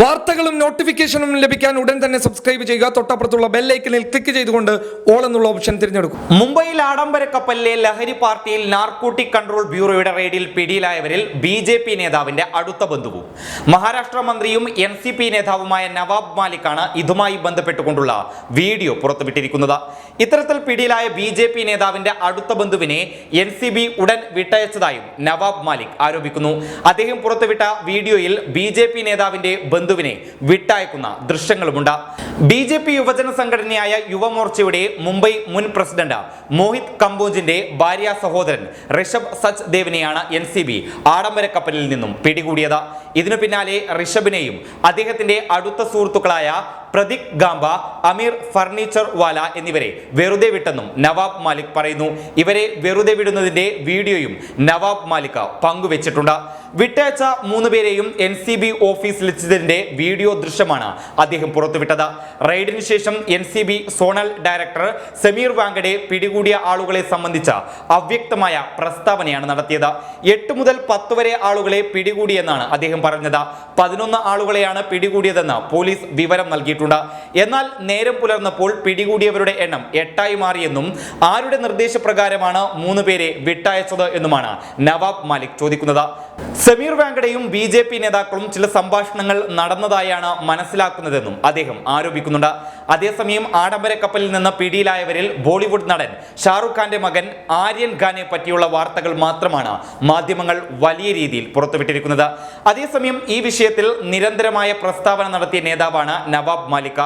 വാർത്തകളും നോട്ടിഫിക്കേഷനും ലഭിക്കാൻ ഉടൻ തന്നെ സബ്സ്ക്രൈബ് ചെയ്യുക. തൊട്ടപ്പുറത്തുള്ള ബെല്ലൈക്കനിൽ ക്ലിക്ക് ചെയ്തുകൊണ്ട് ഓൾ എന്നുള്ള ഓപ്ഷൻ തിരഞ്ഞെടുക്കും. മുംബൈയിൽ ആഡംബര കപ്പലിലെ ലഹരി പാർട്ടിയിൽ നാർക്കോട്ടിക് കൺട്രോൾ ബ്യൂറോയുടെ റെയ്ഡിൽ പിടിയിലായവരിൽ ബി ജെ പി നേതാവിന്റെ അടുത്ത ബന്ധുവും. മഹാരാഷ്ട്ര മന്ത്രിയും എൻ സി പി നേതാവുമായ നവാബ് മാലിക്കാണ് ഇതുമായി ബന്ധപ്പെട്ടുകൊണ്ടുള്ള വീഡിയോ പുറത്തുവിട്ടിരിക്കുന്നത്. ഇത്തരത്തിൽ പിടിയിലായ ബി ജെ പി നേതാവിന്റെ അടുത്ത ബന്ധുവിനെ എൻ സി ബി ഉടൻ വിട്ടയച്ചതായും നവാബ് മാലിക് ആരോപിക്കുന്നു. അദ്ദേഹം പുറത്തുവിട്ട വീഡിയോയിൽ ബി ജെ പി നേതാവിന്റെ ബന്ധുവിനെ വിട്ടയക്കുന്ന ദൃശ്യങ്ങളുമുണ്ട്. ബി ജെ പി യുവജന സംഘടനയായ യുവമോർച്ചയുടെ മുംബൈ മുൻ പ്രസിഡന്റ് മോഹിത് കമ്പോജിന്റെ ഭാര്യ സഹോദരൻ ഋഷഭ് സച്ച് ദേവിനെയാണ് എൻ സി ബി ആഡംബര കപ്പലിൽ നിന്നും പിടികൂടിയത്. ഇതിനു പിന്നാലെ ഋഷഭിനെയും അദ്ദേഹത്തിന്റെ അടുത്ത സുഹൃത്തുക്കളായ പ്രദീപ് ഗാംബ അമീർ ഫർണിച്ചർ വാല എന്നിവരെ വെറുതെ വിട്ടെന്നും നവാബ് മാലിക് പറയുന്നു. ഇവരെ വെറുതെ വിടുന്നതിന്റെ വീഡിയോയും നവാബ് മാലിക് പങ്കുവച്ചിട്ടുണ്ട്. വിട്ടയച്ച മൂന്ന് പേരെയും എൻ സി ബി ഓഫീസിലെത്തിയതിന്റെ വീഡിയോ ദൃശ്യമാണ് അദ്ദേഹം പുറത്തുവിട്ടത്. റെയ്ഡിന് ശേഷം N C B zonal director Sameer Wankhede പിടികൂടിയ ആളുകളെ സംബന്ധിച്ച അവ്യക്തമായ പ്രസ്താവനയാണ് നടത്തിയത്. എട്ട് മുതൽ പത്ത് വരെ ആളുകളെ പിടികൂടിയെന്നാണ് അദ്ദേഹം പറഞ്ഞത്. പതിനൊന്ന് ആളുകളെയാണ് പിടികൂടിയതെന്ന് പോലീസ് വിവരം നൽകിയിട്ടുണ്ട്. എന്നാൽ നേരം പുലർന്നപ്പോൾ പിടികൂടിയവരുടെ എണ്ണം എട്ടായി മാറിയെന്നും ആരുടെ നിർദ്ദേശപ്രകാരമാണ് മൂന്ന് പേരെ വിട്ടയച്ചത് എന്നുമാണ് നവാബ് മാലിക് ചോദിക്കുന്നത്. സമീർ വാങ്കഡയും ബി ജെ പി നേതാക്കളും ചില സംഭാഷണങ്ങൾ നടന്നതായാണ് മനസ്സിലാക്കുന്നതെന്നും അദ്ദേഹം ആരോപിക്കുന്നുണ്ട്. അതേസമയം ആഡംബര കപ്പലിൽ നിന്ന് പിടിയിലായവരിൽ ബോളിവുഡ് നടൻ ഷാറുഖ് ഖാന്റെ മകൻ ആര്യൻ ഖാനെ പറ്റിയുള്ള വാർത്തകൾ മാത്രമാണ് മാധ്യമങ്ങൾ വലിയ രീതിയിൽ പുറത്തുവിട്ടിരിക്കുന്നത്. അതേസമയം ഈ വിഷയത്തിൽ നിരന്തരമായ പ്രസ്താവന നടത്തിയ നേതാവാണ് നവാബ് മാലിക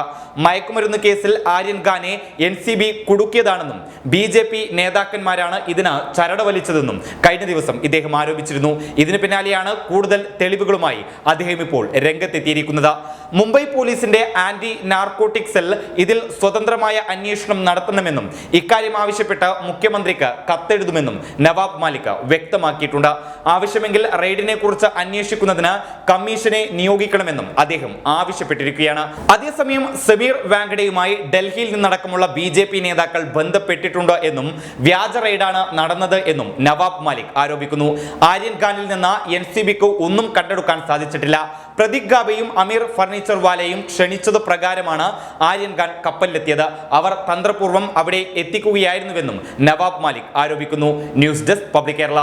മയക്കുമരുന്ന് കേസിൽ ആര്യൻ ഖാനെ എൻ സി ബി കുടുക്കിയതാണെന്നും ബി ജെ പി നേതാക്കന്മാരാണ് ഇതിന് ചരട് വലിച്ചതെന്നും കഴിഞ്ഞ ദിവസം ഇദ്ദേഹം ആരോപിച്ചിരുന്നു. ഇതിന് പിന്നാലെയാണ് കൂടുതൽ തെളിവുകളുമായി അദ്ദേഹം ഇപ്പോൾ രംഗത്തെത്തിയിരിക്കുന്നത്. മുംബൈ പോലീസിന്റെ ആന്റി നാർക്കോട്ടിക് സെൽ ഇതിൽ സ്വതന്ത്രമായ അന്വേഷണം നടത്തണമെന്നും ഇക്കാര്യം ആവശ്യപ്പെട്ട് മുഖ്യമന്ത്രിക്ക് കത്തെഴുതുമെന്നും നവാബ് മാലിക് വ്യക്തമാക്കിയിട്ടുണ്ട്. ആവശ്യമെങ്കിൽ റെയ്ഡിനെ കുറിച്ച് അന്വേഷിക്കുന്നതിന് കമ്മീഷനെ നിയോഗിക്കണമെന്നും അദ്ദേഹം ആവശ്യപ്പെട്ടിരിക്കുകയാണ്. അതേസമയം സമീർ വാങ്കഡയുമായി ഡൽഹിയിൽ നിന്നടക്കമുള്ള ബി ജെ പി നേതാക്കൾ ബന്ധപ്പെട്ടിട്ടുണ്ട് എന്നും വ്യാജ റെയ്ഡാണ് നടന്നത് എന്നും നവാബ് മാലിക് ആരോപിക്കുന്നു. ആര്യൻ ഖാനിൽ നിന്ന് എൻ സി ബിക്ക് ഒന്നും കണ്ടെടുക്കാൻ സാധിച്ചിട്ടില്ല. പ്രതീക് ഗാബയും അമീർ ഫർണിച്ചർ വാലയും ക്ഷണിച്ചത് പ്രകാരമാണ് ആര്യൻ ഖാൻ കപ്പലിലെത്തിയത്. അവർ തന്ത്രപൂർവം അവിടെ എത്തിക്കുകയായിരുന്നുവെന്നും നവാബ് മാലിക് ആരോപിക്കുന്നു. News desk public Kerala.